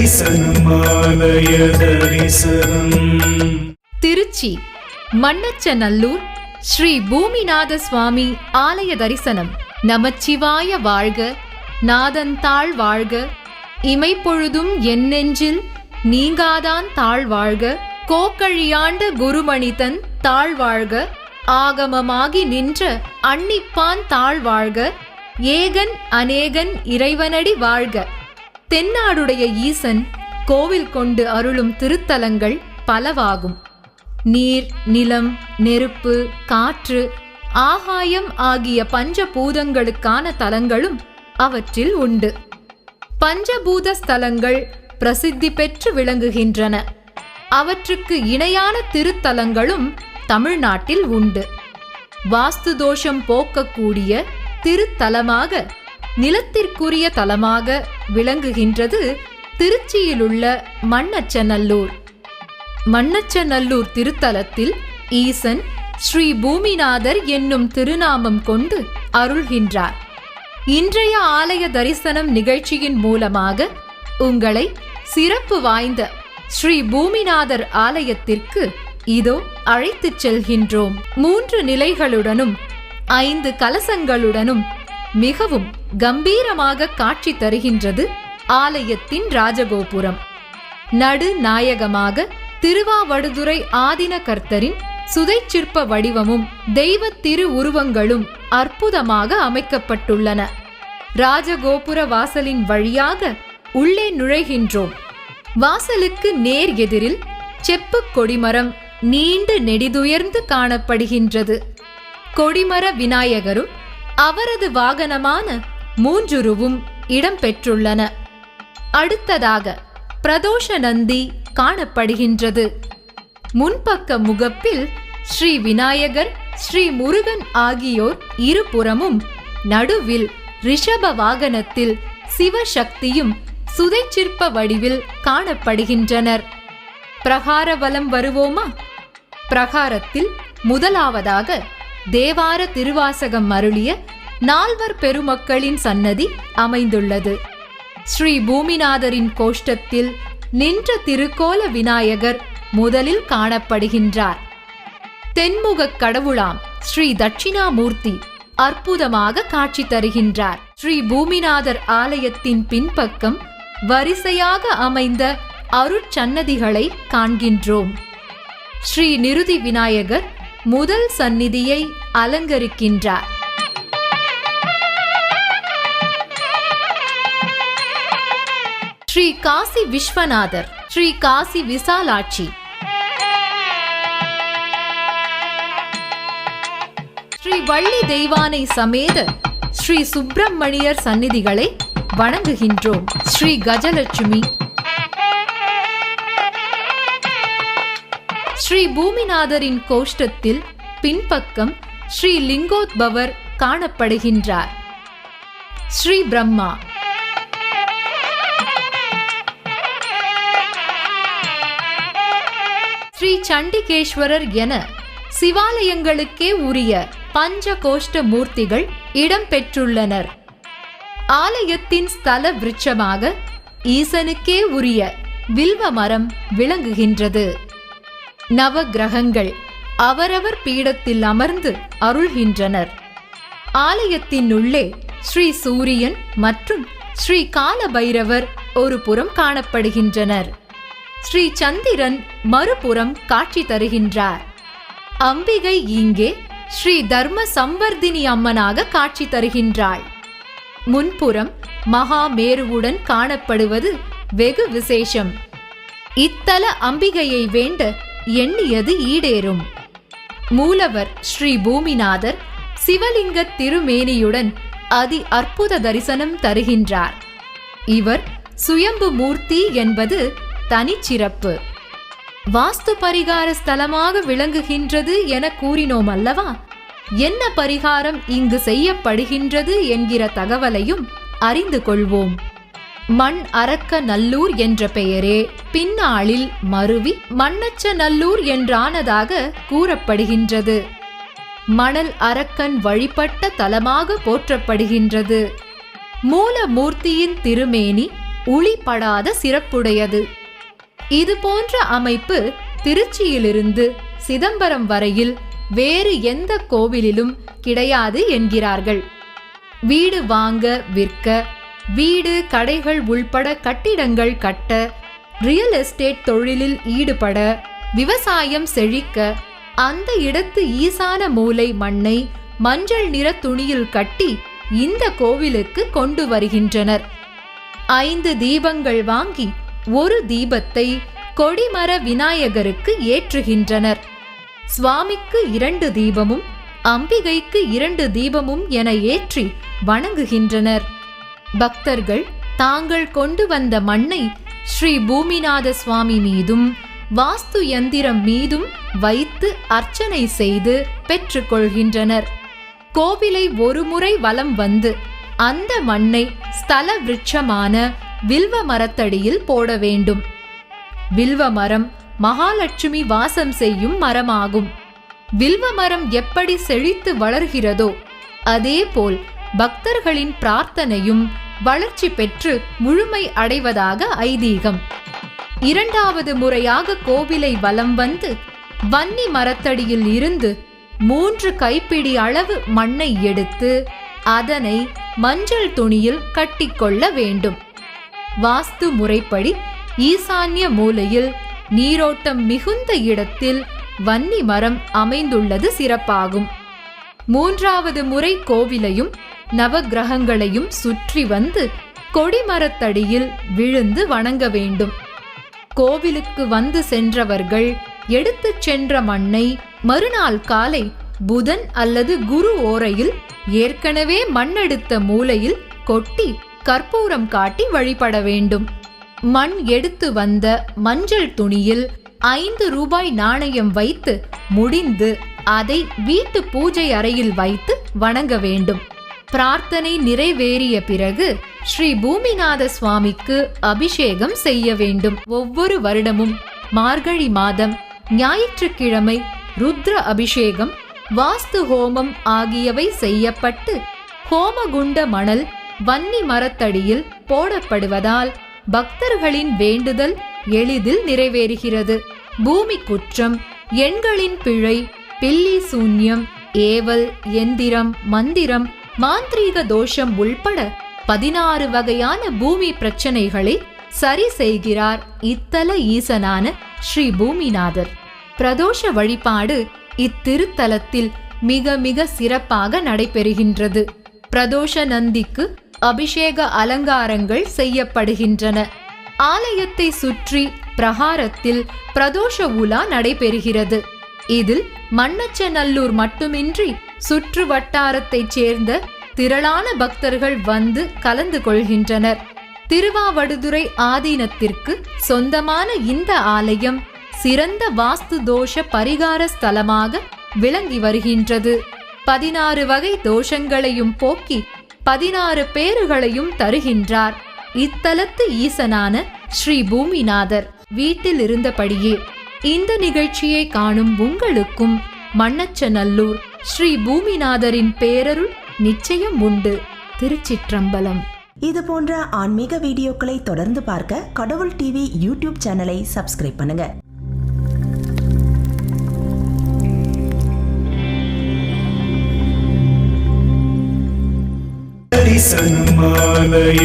தரிசனம் ஆலய தரிசனம். திருச்சி மண்ணச்சநல்லூர் ஸ்ரீ பூமிநாத சுவாமி ஆலய தரிசனம். நமச்சிவாய வாழ்க நாதந்தாள் வாழ்க இமைப்பொழுதும் என் நெஞ்சில் நீங்காதான் தாழ் வாழ்க கோக்கழியாண்ட குருமணிதன் தாழ் வாழ்க ஆகமமாகி நின்ற அன்னிப்பான் தாழ் வாழ்க ஏகன் அநேகன் இறைவனடி வாழ்க. தென்னாடுடைய ஈசன் கோவில் கொண்டு அருளும் திருத்தலங்கள் பலவாகும். நீர் நிலம் நெருப்பு காற்று ஆகாயம் ஆகிய பஞ்சபூதங்களுக்கான தலங்களும் அவற்றில் உண்டு. பஞ்சபூத ஸ்தலங்கள் பிரசித்தி பெற்று விளங்குகின்றன. அவற்றுக்கு இணையான திருத்தலங்களும் தமிழ்நாட்டில் உண்டு. வாஸ்து தோஷம் போக்கக்கூடிய திருத்தலமாக நிலத்திற்குரிய தலமாக விளங்குகின்றது திருச்சியிலுள்ள மண்ணச்சநல்லூர். மண்ணச்சநல்லூர் திருத்தலத்தில் ஈசன் ஸ்ரீ பூமிநாதர் என்னும் திருநாமம் கொண்டு அருள்கின்றார். இன்றைய ஆலய தரிசனம் நிகழ்ச்சியின் மூலமாக உங்களை சிறப்பு வாய்ந்த ஸ்ரீ பூமிநாதர் ஆலயத்திற்கு இதோ அழைத்துச் செல்கின்றோம். மூன்று நிலைகளுடனும் ஐந்து கலசங்களுடனும் மிகவும் கம்பீரமாக காட்சி தருகின்றது ஆலயத்தின் ராஜகோபுரம். நடுநாயகமாக திருவாவடுதுறை ஆதின கர்த்தரின் சுதைச்சிற்ப வடிவமும் தெய்வ திரு உருவங்களும் அற்புதமாக அமைக்கப்பட்டுள்ளன. ராஜகோபுர வாசலின் வழியாக உள்ளே நுழைகின்றோம். வாசலுக்கு நேர் எதிரில் செப்புக் கொடிமரம் நீண்டு நெடிதுயர்ந்து காணப்படுகின்றது. கொடிமர விநாயகரும் அவரது வாகனமான மூன்றுருவும் இடம்பெற்றுள்ளன. அடுத்ததாக பிரதோஷ நந்தி காணப்படுகின்றது. முன்பக்க முகப்பில் ஸ்ரீ விநாயகர் ஸ்ரீ முருகன் ஆகியோர் இருபுறமும் நடுவில் ரிஷப வாகனத்தில் சிவசக்தியும் சுதைச்சிற்ப வடிவில் காணப்படுகின்றனர். பிரகார வலம் வருவோமா? பிரகாரத்தில் முதலாவதாக தேவார திருவாசகம் அருளிய நால்வர் பெருமக்களின் சன்னதி அமைந்துள்ளது. ஸ்ரீ பூமிநாதரின் கோஷ்டத்தில் நின்ற திருக்கோல விநாயகர் முதலில் காணப்படுகின்றார். தென்முகக் கடவுளாம் ஸ்ரீ தட்சிணாமூர்த்தி அற்புதமாக காட்சி தருகின்றார். ஸ்ரீ பூமிநாதர் ஆலயத்தின் பின்பக்கம் வரிசையாக அமைந்த அருட்சன்னதிகளை காண்கின்றோம். ஸ்ரீ நிருதி விநாயகர் முதல் சந்நிதியை அலங்கரிக்கின்றார். ஸ்ரீ காசி விஸ்வநாதர் ஸ்ரீ காசி விசாலாட்சி. ஸ்ரீ வள்ளி தெய்வானை சமேத ஸ்ரீ சுப்பிரமணியர் சந்நிதிகளை வணங்குகின்றோம். ஸ்ரீ கஜலட்சுமி ஸ்ரீ பூமிநாதரின் கோஷ்டத்தில் பின்பக்கம் ஸ்ரீ லிங்கோத்பவர் காணப்படுகின்றார். ஸ்ரீ பிரம்மா. ஸ்ரீ சண்டிகேஸ்வரர் என சிவாலயங்களுக்கே உரிய பஞ்ச கோஷ்ட மூர்த்திகள் இடம்பெற்றுள்ளனர் ஆலயத்தின் ஸ்தல விருட்சமாக ஈசனுக்கே உரிய வில்வ மரம் விளங்குகின்றது. நவ கிரகங்கள் அவரவர் பீடத்தில் அமர்ந்து அருள்கின்றனர். ஆலயத்தின் உள்ளே ஸ்ரீ சூரியன் மற்றும் ஸ்ரீ கால பைரவர் ஒரு புறம் காணப்படுகின்றனர். ஸ்ரீ சந்திரன் மறுபுறம் காட்சி தருகின்றார். அம்பிகை இங்கே ஸ்ரீ தர்ம சம்வர்தினி அம்மனாக காட்சி தருகின்றாள். முன்புறம் மகா மேருவுடன் காணப்படுவது வெகு விசேஷம். இத்தல அம்பிகையை வேண்ட எண்ணியது ஈடேறும். மூலவர் ஸ்ரீ பூமிநாதர் சிவலிங்க திருமேனியுடன் அதி அற்புத தரிசனம் தருகின்றார். இவர் சுயம்பு மூர்த்தி என்பது தனிச்சிறப்பு. வாஸ்து பரிகார ஸ்தலமாக விளங்குகின்றது என கூறினோம் அல்லவா என்ன பரிகாரம் இங்கு செய்யப்படுகின்றது என்கிற தகவலையும் அறிந்து கொள்வோம். மண் அரக்க நல்லூர் என்ற பெயரே. பின்னாளில் மருவி மண்ணச்ச நல்லூர் என்றானதாக கூறப்படுகின்றது. மணல் அரக்கன் வழிபட்ட தலமாக போற்றப்படுகின்றது. மூலமூர்த்தியின் திருமேனி உளிப்படாத சிறப்புடையது. இது போன்ற அமைப்பு திருச்சியிலிருந்து சிதம்பரம் வரையில் வேறு எந்த கோவிலிலும் கிடையாது என்கிறார்கள். வீடு வாங்க விற்க வீடு கடைகள் உள்பட கட்டிடங்கள் கட்ட ரியல் எஸ்டேட் தொழிலில் ஈடுபட விவசாயம் செழிக்க அந்த இடத்து ஈசான மூலை மண்ணை மஞ்சள் நிற துணியில் கட்டி இந்த கோவிலுக்கு கொண்டு வருகின்றனர். ஐந்து தீபங்கள் வாங்கி ஒரு தீபத்தை கொடிமர விநாயகருக்கு ஏற்றுகின்றனர். சுவாமிக்கு இரண்டு தீபமும் அம்பிகைக்கு இரண்டு தீபமும் என ஏற்றி வணங்குகின்றனர். பக்தர்கள் தாங்கள் கொண்டு வந்த மண்ணை ஸ்ரீ பூமிநாத சுவாமி மீதும் வாஸ்து யந்திரம் மீதும் வைத்து அர்ச்சனை செய்து பெற்றுக்கொள்கின்றனர். கோவிலை ஒருமுறை வலம் வந்து அந்த மண்ணை ஸ்தல விருட்சமான வில்வ மரத்தடியில் போட வேண்டும். வில்வ மரம் மகாலட்சுமி வாசம் செய்யும் மரமாகும். வில்வ மரம் எப்படி செழித்து வளர்கிறதோ அதேபோல் பக்தர்களின் பிரார்த்தனையும் வளர்ச்சி பெற்று முழுமை அடைவதாக ஐதீகம். இரண்டாவது முறையாக கோவிலை வலம் வந்து வன்னி மரத்தடியில் இருந்து மூன்று கைப்பிடி அளவு மண்ணை எடுத்து அதனை மஞ்சள் துணியில் கட்டிக்கொள்ள வேண்டும். வாஸ்து முறைப்படி ஈசான்ய மூலையில் நீரோட்டம் மிகுந்த இடத்தில் வன்னி மரம் அமைந்துள்ளது சிறப்பாகும். மூன்றாவது முறை கோவிலையும் நவக்கிரகங்களையும் சுற்றி வந்து கொடிமரத்தடியில் விழுந்து வணங்க வேண்டும். கோவிலுக்கு வந்து சென்றவர்கள் எடுத்துச் சென்ற மண்ணை மறுநாள் காலை புதன் அல்லது குரு ஓரையில் ஏற்கனவே மண்ணெடுத்த மூலையில் கொட்டி கற்பூரம் காட்டி வழிபட வேண்டும். மண் எடுத்து வந்த மஞ்சள் துணியில் ஐந்து ரூபாய் நாணயம் வைத்து முடிந்து அதை வீட்டு பூஜை அறையில் வைத்து வணங்க வேண்டும். பிரார்த்தனை நிறைவேறிய பிறகு ஸ்ரீ பூமிநாத சுவாமிக்கு அபிஷேகம் செய்ய வேண்டும். ஒவ்வொரு வருடமும் மார்கழி மாதம் ஞாயிற்றுக்கிழமை ருத்ர அபிஷேகம் வாஸ்து ஹோமம் ஆகியவை செய்யப்பட்டு ஹோமகுண்ட மணல் வன்னி மரத்தடியில் போடப்படுவதால் பக்தர்களின் வேண்டுதல் எளிதில் நிறைவேறுகிறது. பூமி குற்றம் எண்களின் பிழை பில்லி சூன்யம் ஏவல் எந்திரம் மந்திரம் மாந்திரீக தோஷம் உள்பட பதினாறு வகையான பூமி பிரச்சனைகளை சரி செய்கிறார் இத்தல ஈசனான ஸ்ரீ பூமிநாதர். பிரதோஷ வழிபாடு இத்திருத்தலத்தில் மிக மிக சிறப்பாக நடைபெறுகின்றது. பிரதோஷ நந்திக்கு அபிஷேக அலங்காரங்கள் செய்யப்படுகின்றன. ஆலயத்தை சுற்றி பிரகாரத்தில் பிரதோஷ உலா நடைபெறுகிறது. இதில் மண்ணச்சநல்லூர் மட்டுமின்றி சுற்று வட்டாரத்தைச் சேர்ந்த திரளான பக்தர்கள் வந்து கலந்து கொள்கின்றனர். திருவாவடுதுறை ஆதீனத்திற்கு சொந்தமான இந்த ஆலயம் சிறந்த வாஸ்து தோஷ பரிகார ஸ்தலமாக விளங்கி வருகின்றது. பதினாறு வகை தோஷங்களையும் போக்கி பதினாறு பேறுகளையும் தருகின்றார். இத்தலத்து ஈசனான ஸ்ரீ பூமிநாதர் வீட்டில் இருந்தபடியே இந்த நிகழ்ச்சியை காணும் உங்களுக்கும் மண்ணச்சநல்லூர் ஸ்ரீ பூமிநாதரின் பேரருள் நிச்சயம் உண்டு. திருச்சிற்றம்பலம். இது போன்ற ஆன்மீக வீடியோக்களை தொடர்ந்து பார்க்க கடவுள் டிவி யூடியூப் சேனலை சப்ஸ்கிரைப் பண்ணுங்க. தரிசனமாலய